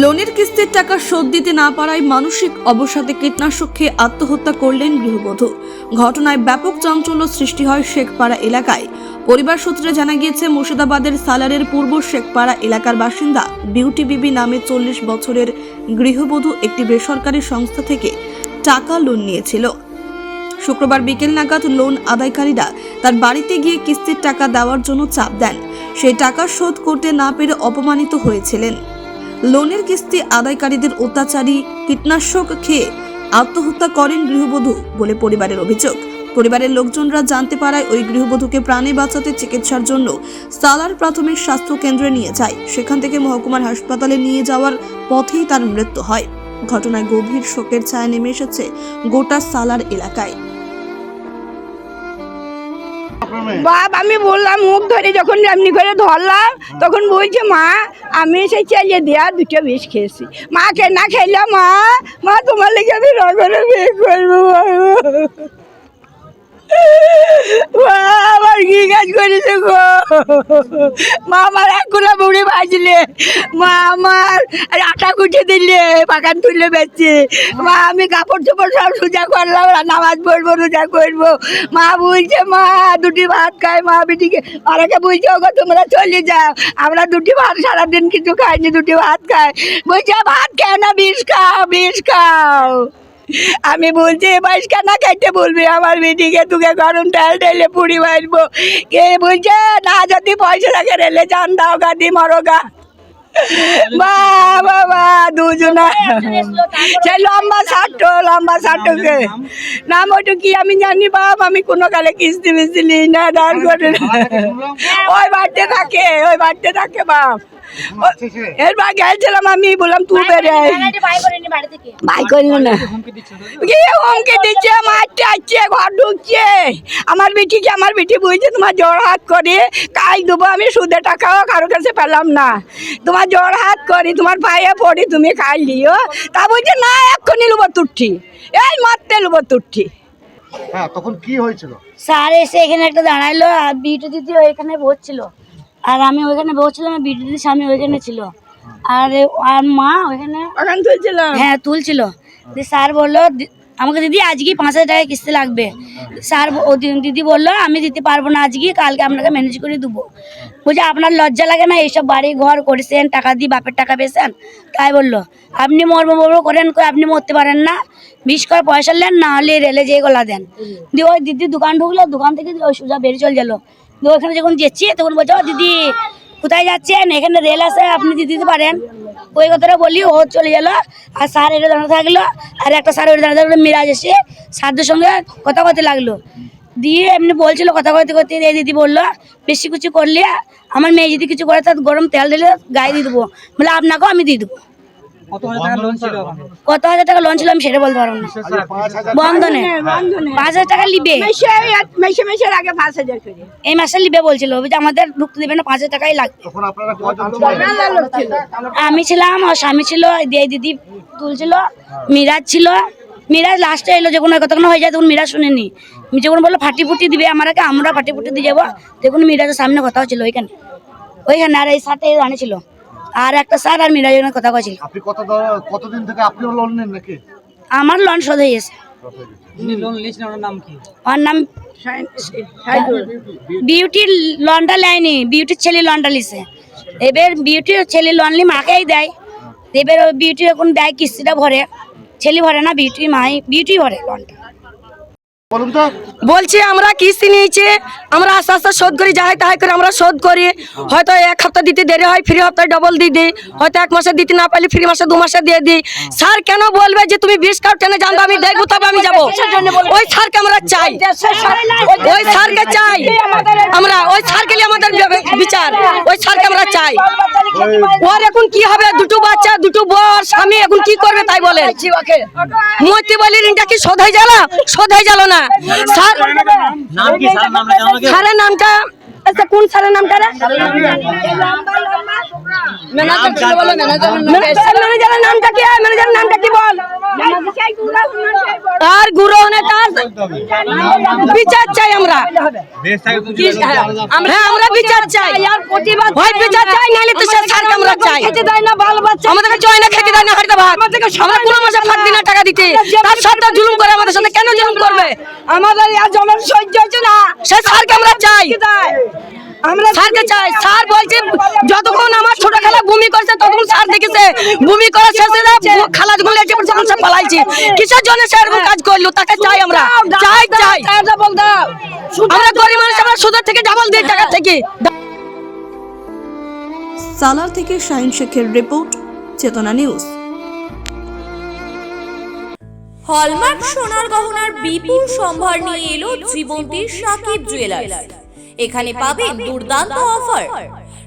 লোনের কিস্তির টাকা শোধ দিতে না পারায় মানসিক অবসাদে কীটনাশক খেয়ে আত্মহত্যা করলেন গৃহবধূ। ঘটনায় ব্যাপক চাঞ্চল্য সৃষ্টি হয় শেখপাড়া এলাকায়। পরিবার সূত্রে জানা গিয়েছে, মুর্শিদাবাদের সালারের পূর্ব শেখপাড়া এলাকার বাসিন্দা বিউটি বিবি নামে চল্লিশ বছরের গৃহবধূ একটি বেসরকারি সংস্থা থেকে টাকা লোন নিয়েছিল। শুক্রবার বিকেল নাগাদ লোন আদায়কারীরা তার বাড়িতে গিয়ে কিস্তির টাকা দেওয়ার জন্য চাপ দেন। সেই টাকা শোধ করতে না পেরে অপমানিত হয়েছিলেন। লোনের কিস্তি আদায়কারীদের অত্যাচারী কীটনাশক খেয়ে আত্মহত্যা করেন গৃহবধূ বলে পরিবারের অভিযোগ। পরিবারের লোকজনরা জানতে পারায় ওই গৃহবধূকে প্রাণে বাঁচাতে চিকিৎসার জন্য সালার প্রাথমিক স্বাস্থ্য কেন্দ্রে নিয়ে যায়। সেখান থেকে মহকুমার হাসপাতালে নিয়ে যাওয়ার পথেই তার মৃত্যু হয়। ঘটনায় গভীর শোকের ছায়া নেমে এসেছে গোটা সালার এলাকায়। বাপ, আমি বললাম, মুখ ধরে যখন এমনি করে ধরলাম, তখন বলছে, মা, আমি সেই চালিয়ে দেয়া দুটো বিষ খেয়েছি। মাকে না খেলে, মা মা তোমার লেগে আমি রগরে বিয়ে করব কাজ গো। মা আমার একগুলা বুড়ি ভাজলে। মা আমার আটা কুটে দিলে, বাগান তুলে বেচছে মা, আমি কাপড় চোপড় সব সোজা করলাম নামাজ পড়ব রোজা করব। মা বলছে, মা, দুটি ভাত খায় মা, বেটিকে অনেকে বলছে, ওগো, তোমরা চলে যাও। আমরা দুটি ভাত সারাদিন কিছু খাইনি, দুটি ভাত খাই। বলছে, ভাত খাও না বিষ খাও বিষ খাও। আমি বলছি বাইশ কানা খাইতে বলবি? আমার বেটিকে তোকে গরম ডাল ঢেলে পুরি মারবো। কে বলছে, না, যদি পয়সা থাকে রেলে যান দাও গা, দি মরো গা। বা লম্বা লম্বা নাম কি আমি জানি, বাপ, আমি কোনো কিস্তি নিই না ডাল করে। ওই বাড়িতে থাকে, ওই বাড়তে থাকে, বাপ। এরবার গেছিলাম আমি বললাম তুই বেড়ে ভাই করল না। কি হুমকি দিচ্ছে? মারতে আসছে ঘর ঢুকছে। আমার বেটিকে আমার বেটি বলছে তোমার জ্বর হাত করে কাল দেবো আমি সুদে টাকাও কারোর কাছে পেলাম না। তোমার জ্বর হাত করি তোমার পায়ে পড়ি তুমি খাই লিও তা বলছে না এক্ষুনি লুবো তুঠি এই মারতে লুবো তুঠি হ্যাঁ তখন কি হয়েছিল? স্যার এসে এখানে একটা দাঁড়াইলো আর বিটু দিদি ওইখানে বসছিল। আর আমি ওইখানে বসছিলাম দিদির স্বামী ওইখানে ছিল। আর আর মা ওইখানে ওখান তুলছিলাম। হ্যাঁ তুলছিল। দিয়ে স্যার বলল আমাকে দিদি আজকে পাঁচ হাজার টাকা কিস্তি লাগবে। স্যার ও দিদি বলল আমি দিতে পারব না আজকে কালকে আপনাকে ম্যানেজ করে দেবো। বলছে আপনার লজ্জা লাগে না এইসব বাড়ি ঘর করেছেন টাকা দিয়ে বাপের টাকা পেয়েছেন? তাই বলল আপনি মরবো মরবো করেন কই আপনি মরতে পারেন না। বিশ করে পয়সা নেন না হলে রেলে যেয়ে গলা দেন। দিয়ে ওই দিদি দোকান ঢুকলো দোকান থেকে ওই সোজা বেরিয়ে চলে গেলো। ওখানে যখন যেচ্ছি, তখন বলছে দিদি, কোথায় যাচ্ছেন? এখানে রেল আছে, আপনি দিয়ে দিতে পারেন। ওই কথাটা বলি, ও চলে গেল, আর স্যার এটা দাঁড়া থাকল, আর একটা স্যার ওটা দাঁড়া থাকল, মিরাজ এসে স্যারদের সঙ্গে কথা কথা লাগল। দিয়ে এমনি বলছিল কথা কইতে করতে এই দিদি বলল, বেশি কিছু করলে আমার মেয়ে যদি কিছু করে, তার গরম তেল দিলে গায়ে দিয়ে দেবো। বলে, আপনাকেও আমি দিয়ে দেবো। কত হাজার টাকা লোন ছিল? আমি সেটা বলতে পারব না। বন্ধনে। পাঁচ হাজার টাকা লিবে। মেশে মেশে মেশের আগে পাঁচ হাজার এই মাসে লিবে বলছিল যে আমাদের ঢুকতে দেবে না পাঁচ হাজার টাকাই লাগবে। আমি ছিলাম আর স্বামী ছিল দিয়ে দিদি তুলছিল মিরাজ ছিল। মিরাজ লাস্টে এলো যখন কতক্ষণ হয়ে যায় তখন মিরাজ শুনেনি। যখন বলল ফাটি ফুটি দিবে আমার আগে আমরা ফাটি ফুটি দিয়ে যাব। তখন মিরাজের সামনে কথা হচ্ছিল ওইখানে। ওইখানে আর এই সাথে ছিল। আর একটা স্যার আর মিরাজের কথা হচ্ছিল আপনি কত কতদিন থেকে আপনিও লোন নেন নাকি? আমার লন শোধ হয়ে গেছে। ওর নাম বিউটির লনটা লাইনি বিউটির ছেলে লনটা লিছে। এবার বিউটির ছেলে লন লি মাকেই দেয়। এবার বিউটি এখন দেয় কিস্তিটা ভরে। ছেলে ভরে না বিউটি মাই বিউটি ভরে লনটা বলছি, আমরা কিস্তি নিয়েছি, আমরা আস্তে আস্তে শোধ করি, যাহাই তাহাই করে, আমরা শোধ করি। হয়তো এক সপ্তাহ দিতে দেরি হয়, ফ্রি হপ্তাহে ডবল দিয়ে দিই। হয়তো এক মাসে দিতে না পারলে ফ্রি মাসে দু মাসে দিয়ে দিই। স্যার কেন বলবে যে তুমি বিশ কার্ড কেন জানব, আমি দেখব, তবে আমি যাব। ওই স্যারকে আমরা চাই। ওই স্যারকে চাই। আমরা, ওই স্যারকে আমাদের বিচার। ওই স্যারকে আমরা চাই। ওর এখন কি হবে, দুটো বাচ্চা দুটো বর স্বামী এখন কি করবে তাই বলে মরতে বলি ঋণটা কি সদাই জ্বালো হয়ে গেল না। স্যার স্যারের নামটা আচ্ছা কোন স্যারের নামটা রে? ম্যানেজারের নামটা কি? ম্যানেজারের নামটা কি বল? তার গুরু তার বিচার চাই আমরা। হ্যাঁ আমরা বিচার চাই। হয় বিচার চাই নাহলে তো সে স্যারকে আমরা চাই। খেতে দেয় না বাল বাচ্চা। আমাদেরকে জয় না খেতে দেয় না হাড়িতে ভাত। আমরা কোনো মাসে ভাত দিনা টাকা দিতে। তার সত্ত্বেও জুলুম করে আমাদের সাথে কেন জুলুম করবে? আমাদের আর জলের সহ্য হচ্ছে না। সে স্যারকে আমরা চাই। আমরা স্যারকে চাই। স্যার বলছে যতক্ষণ আমার ছোট খালা ভূমি করেছে ততক্ষণ স্যার দেখেছে ভূমি করা শেষে খালা যখন লেগেছে তখন সব পালাইছে। কিসের জন্য সে এরকম কাজ করল? তাকে চাই আমরা। চাই চাই। আমরা গরিব মানুষ আমরা সুদের থেকে ডাবল দিই টাকা থেকে। সালার থেকে শাহিন শেখের রিপোর্ট চেতনা নিউজ। হলমার্ক সোনার গহনার বিপুল সম্ভার নিয়ে এলো জীবন্তীর সাকিব জুয়েলার্স এখানে পাবেন দুর্দান্ত অফার